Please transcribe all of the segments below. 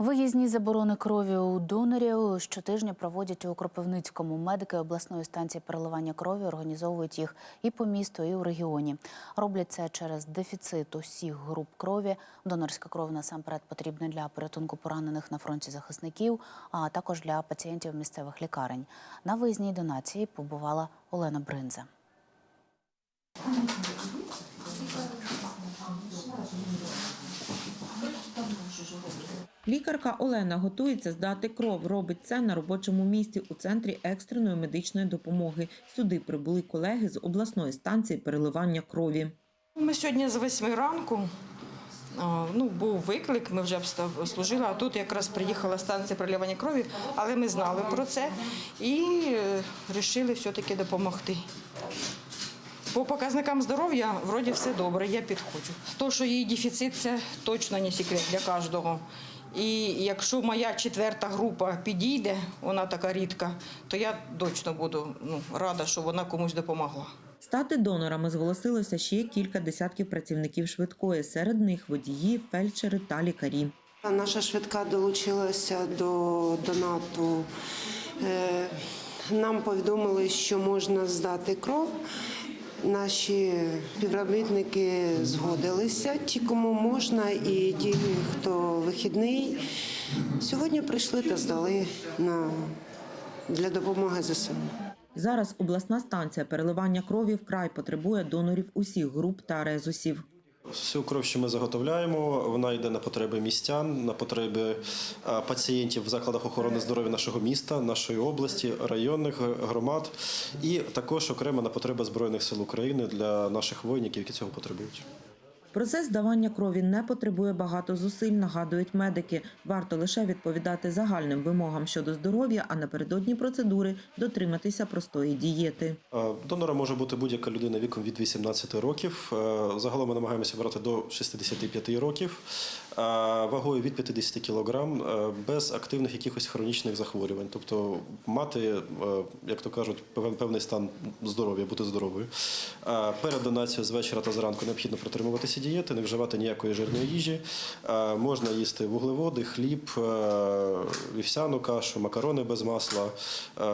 Виїзні заборони крові у донорів щотижня проводять у Кропивницькому. Медики обласної станції переливання крові організовують їх і по місту, і у регіоні. Роблять це через дефіцит усіх груп крові. Донорська кров насамперед потрібна для порятунку поранених на фронті захисників, а також для пацієнтів місцевих лікарень. На виїзній донації побувала Олена Бринза. Лікарка Олена готується здати кров. Робить це на робочому місці у центрі екстреної медичної допомоги. Сюди прибули колеги з обласної станції переливання крові. Ми сьогодні з 8 ранку. Ну, був виклик, ми вже служили, а тут якраз приїхала станція переливання крові, але ми знали про це і вирішили все-таки допомогти. По показникам здоров'я вроді все добре, я підходжу. То, що її дефіцит, це точно не секрет для кожного. І якщо моя четверта група підійде, вона така рідка, то я точно буду ну, рада, що вона комусь допомогла. Стати донорами зголосилося ще кілька десятків працівників швидкої. Серед них водії, фельдшери та лікарі. Наша швидка долучилася до донату. Е, Нам повідомили, що можна здати кров. Наші співробітники згодилися, ті, кому можна, і ті, хто вихідний, сьогодні прийшли та здали на, для допомоги ЗСУ. Зараз обласна станція переливання крові вкрай потребує донорів усіх груп та резусів. Всю кров, що ми заготовляємо, вона йде на потреби містян, на потреби е, пацієнтів в закладах охорони здоров'я нашого міста, нашої області, районних е, громад, і також окремо на потреби збройних сил України для наших воїнів, які цього потребують. Процес здавання крові не потребує багато зусиль, нагадують медики. Варто лише відповідати загальним вимогам щодо здоров'я, а напередодні процедури дотриматися простої дієти. Е, Донором може бути будь-яка людина віком від 18 років. Е, Загалом ми намагаємося брати до 65 років, е, вагою від 50 кг, без активних якихось хронічних захворювань. Тобто мати, як то кажуть, певний стан здоров'я, бути здоровою. Перед донацією з вечора та зранку необхідно протримуватися дієти, не вживати ніякої жирної їжі. Е, Можна їсти вуглеводи, хліб, е, вівсяну кашу, макарони без масла, е,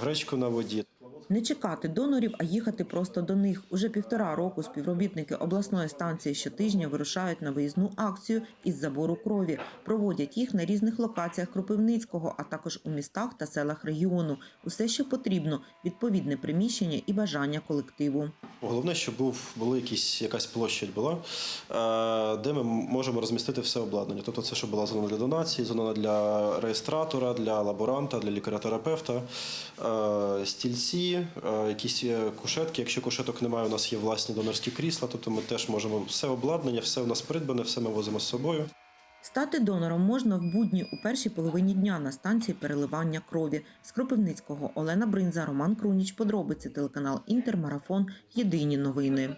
гречку на воді. Не чекати донорів, а їхати просто до них. Уже півтора року співробітники обласної станції щотижня вирушають на виїзну акцію із забору крові. Проводять їх на різних локаціях Кропивницького, а також у містах та селах регіону. Усе, що потрібно відповідне приміщення і бажання колективу. Головне, щоб був були якісь якась площадь була, е, де ми можемо розмістити все обладнання. Тобто, це щоб була зона для донації, зона для реєстратора, для лаборанта, для лікаря-терапевта, е, е, якісь кушетки. Якщо кушеток немає, у нас є власні донорські крісла, тобто ми теж можемо все обладнання, все у нас придбане, все ми возимо з собою. Стати донором можна в будні у першій половині дня на станції переливання крові. З Кропивницького Олена Бринза, Роман Круніч. Подробиці телеканал Інтермарафон. Єдині новини.